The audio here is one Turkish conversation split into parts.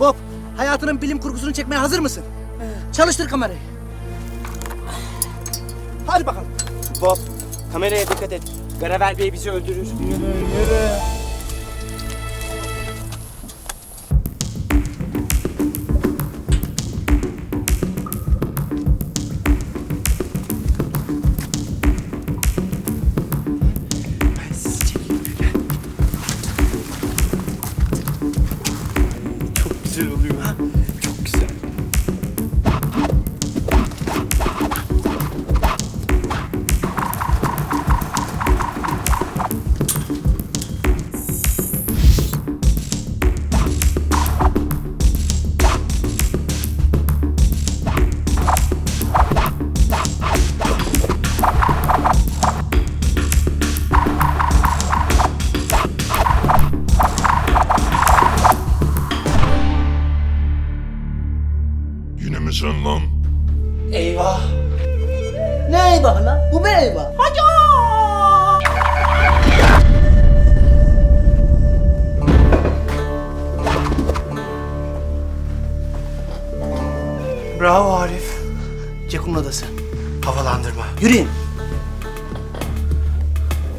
Bob, hayatının bilim kurgusunu çekmeye hazır mısın? Çalıştır kamerayı. Hadi bakalım. Bob, kameraya dikkat et. Gravel Bey bizi öldürür. Ben güzel oluyor Yine mi sen lan? Eyvah. Ne eyvah lan? Bu ne eyvah? Hadi. Bravo Arif. Cekun'un odası. Havalandırma. Yürüyün.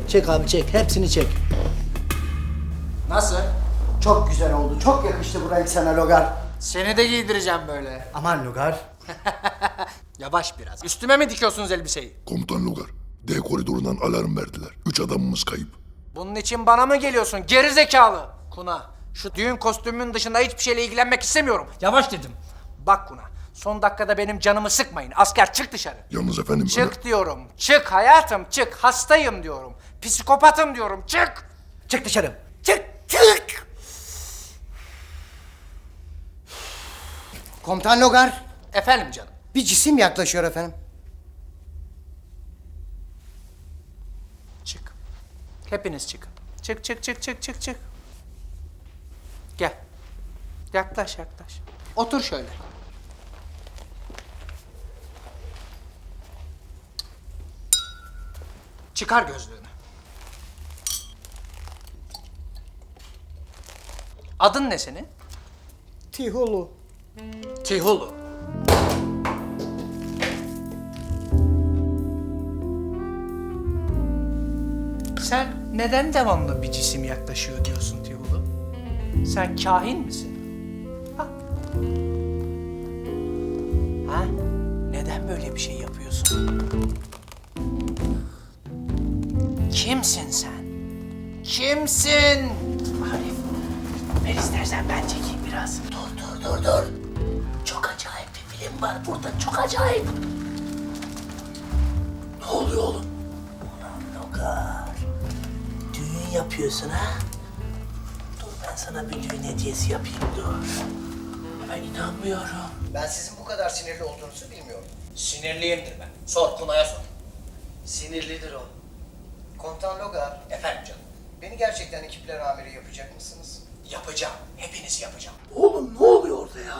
Çek abi çek. Hepsini çek. Nasıl? Çok güzel oldu. Çok yakıştı bu renk sana Logar. Seni de giydireceğim böyle. Aman Logar. Yavaş biraz. Üstüme mi dikiyorsunuz elbiseyi? Komutan Logar. D koridorundan alarm verdiler. Üç adamımız kayıp. Bunun için bana mı geliyorsun? Geri zekalı. Kuna, şu düğün kostümünün dışında hiçbir şeyle ilgilenmek istemiyorum. Yavaş dedim. Bak Kuna, son dakikada benim canımı sıkmayın. Asker çık dışarı. Yalnız efendim Çık diyorum. Çık hayatım, çık. Hastayım diyorum. Psikopatım diyorum. Çık. Çık dışarı. Çık, çık. Komutan Logar, Efendim canım. bir cisim yaklaşıyor efendim. Çık. Hepiniz çıkın. Çık çık çık çık çık çık. Gel. Yaklaş yaklaş. Otur şöyle. Çıkar gözlüğünü. Adın ne senin? Tihulu. Tihulu. Sen neden devamlı bir cisim yaklaşıyor diyorsun Tihulu? Sen kahin misin? Ha? Ha? Neden böyle bir şey yapıyorsun? Kimsin sen? Kimsin? Arif, ver istersen ben çekeyim biraz. Dur, dur, dur, dur. Çok acayip bir film var burada, çok acayip. Ne oluyor oğlum? Ulan Logar, düğün yapıyorsun ha? Dur ben sana bir düğün hediyesi yapayım, dur. Ben inanmıyorum. Ben sizin bu kadar sinirli olduğunuzu bilmiyorum. Sinirliyimdir ben. Sor, Kunay'a sor. Sinirlidir o. Komutan Logar, Efendim canım, beni gerçekten ekipler amiri yapacak mısınız? yapacağım. Hepiniz yapacağım. Oğlum ne oluyor orada ya?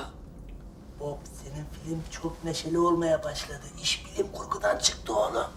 Bob senin film çok neşeli olmaya başladı. İş bilim kurgudan çıktı oğlum.